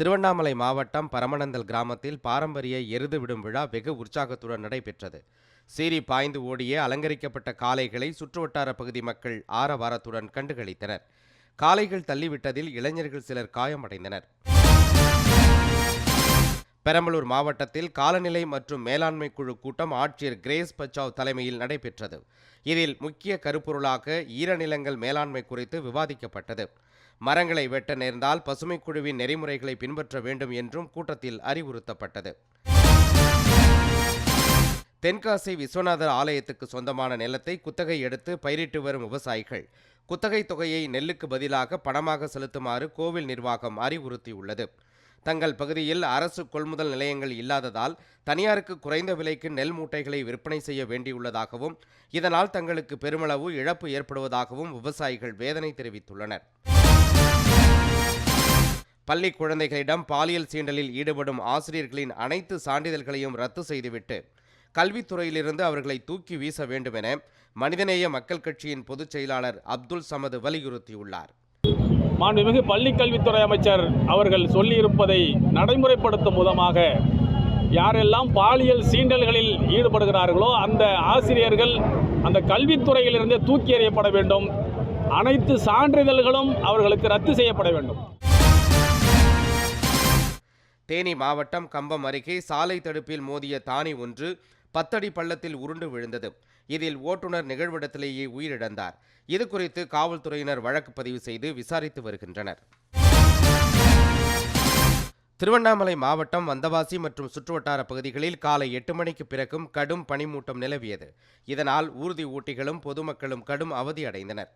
திருவண்ணாமலை மாவட்டம் பரமநந்தல் கிராமத்தில் பாரம்பரிய எருது விடும் விழா வெகு உற்சாகத்துடன் நடைபெற்றது. சீறி பாய்ந்து ஓடிய அலங்கரிக்கப்பட்ட காளைகளை சுற்றுவட்டார பகுதி மக்கள் ஆரவாரத்துடன் கண்டுகளித்தனர். காளைகள் தள்ளிவிட்டதில் இளைஞர்கள் சிலர் காயமடைந்தனர். பெரம்பலூர் மாவட்டத்தில் காலநிலை மற்றும் மேலாண்மை குழு கூட்டம் ஆட்சியர் கிரேஸ் பச்சாவ் தலைமையில் நடைபெற்றது. இதில் முக்கிய கருப்பொருளாக ஈரநிலங்கள் மேலாண்மை குறித்து விவாதிக்கப்பட்டது. மரங்களை வெட்ட நேர்ந்தால் பசுமை குழுவின் நெறிமுறைகளை பின்பற்ற வேண்டும் என்றும் கூட்டத்தில் அறிவுறுத்தப்பட்டது. தென்காசி விஸ்வநாதர் ஆலயத்துக்கு சொந்தமான நிலத்தை குத்தகை எடுத்து பயிரிட்டு வரும் விவசாயிகள். குத்தகை தொகையை நெல்லுக்கு பதிலாக பணமாக செலுத்துமாறு கோவில் நிர்வாகம் அறிவுறுத்தியுள்ளது. தங்கள் பகுதியில் அரசு கொள்முதல் நிலையங்கள் இல்லாததால் தனியாருக்கு குறைந்த விலைக்கு நெல் மூட்டைகளை விற்பனை செய்ய வேண்டியுள்ளதாகவும் இதனால் தங்களுக்கு பெருமளவு இழப்பு ஏற்படுவதாகவும் விவசாயிகள் வேதனை தெரிவித்துள்ளனர். பள்ளி குழந்தைகளிடம் பாலியல் சீண்டலில் ஈடுபடும் ஆசிரியர்களின் அனைத்து சான்றிதழ்களையும் ரத்து செய்துவிட்டு கல்வித்துறையிலிருந்து அவர்களை தூக்கி வீச வேண்டுமென மனிதநேய மக்கள் கட்சியின் பொதுச் செயலாளர் அப்துல் சமது வலியுறுத்தியுள்ளார். மாண்புமிகு பள்ளிக்கல்வித்துறை அமைச்சர் அவர்கள் சொல்லியிருப்பதை நடைமுறைப்படுத்தும் விதமாக யாரெல்லாம் பாலியல் சீண்டல்களில் ஈடுபடுகிறார்களோ அந்த ஆசிரியர்கள் அந்த கல்வித்துறையிலிருந்தே தூக்கி எறியப்பட வேண்டும். அனைத்து சான்றிதழ்களும் அவர்களுக்கு ரத்து செய்யப்பட வேண்டும். தேனி மாவட்டம் கம்பம் அருகே சாலை தடுப்பில் மோதிய தானி ஒன்று பத்தடி பள்ளத்தில் உருண்டு விழுந்தது. இதில் ஓட்டுநர் நிகழ்விடத்திலேயே உயிரிழந்தார். இது குறித்து காவல்துறையினர் வழக்கு பதிவு செய்து விசாரித்து வருகின்றனர். திருவண்ணாமலை மாவட்டம் வந்தவாசி மற்றும் சுற்றுவட்டார பகுதிகளில் காலை எட்டு மணிக்கு பிறகும் கடும் பனிமூட்டம் நிலவியது. இதனால் ஊர்தி ஊட்டிகளும் பொதுமக்களும் கடும் அவதி அடைந்தனர்.